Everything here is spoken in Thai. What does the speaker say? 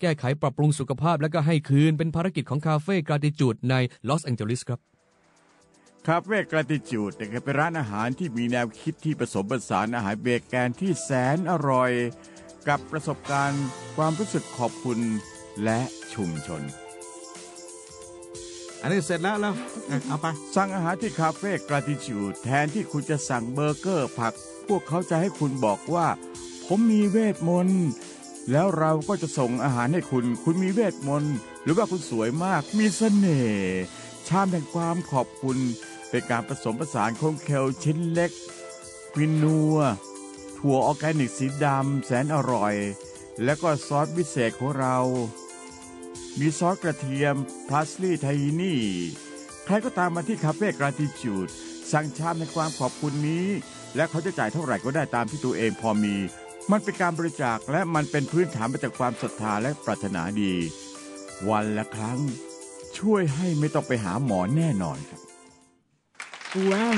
แก้ไขปรับปรุงสุขภาพและก็ให้คืนเป็นภารกิจของคาเฟ่กราติจูดในลอสแองเจลิสครับคาเฟ่กราติจูดเป็นร้านอาหารที่มีแนวคิดที่ผสมผสานอาหารเบแกนที่แสนอร่อย กับประสบการณ์ความรู้สึกขอบคุณและชุมชน อันนี้เสร็จแล้วแล้วเอาไปสั่งอาหารที่คาเฟ่กราติจูดแทนที่คุณจะสั่งเบอร์เกอร์ผัก พวกเขาจะให้คุณบอกว่า ผมมีเวทมนต์ แล้วเราก็จะส่งอาหารให้คุณ คุณมีเวทมนต์ หรือว่าคุณสวยมาก มีเสน่ห์ชามแห่งความขอบคุณ เป็นการผสมผสานของเคลชิ้นเล็กควินัว ถั่วออร์แกนิกสีดำแสนอร่อย แล้วก็ซอสพิเศษของเรา มีซอสกระเทียมพลาสลีย์ไทนี่ ใครก็ตามมาที่คาเฟ่กราติจูดสั่งชามในความขอบคุณนี้ และเขาจะจ่ายเท่าไหร่ก็ได้ตามที่ตัวเองพอมี มันเป็นการบริจาคและมันเป็นพื้นฐานมาจากความศรัทธาและปรารถนาดี วันละครั้ง ช่วยให้ไม่ต้องไปหาหมอแน่นอนครับ ว้าว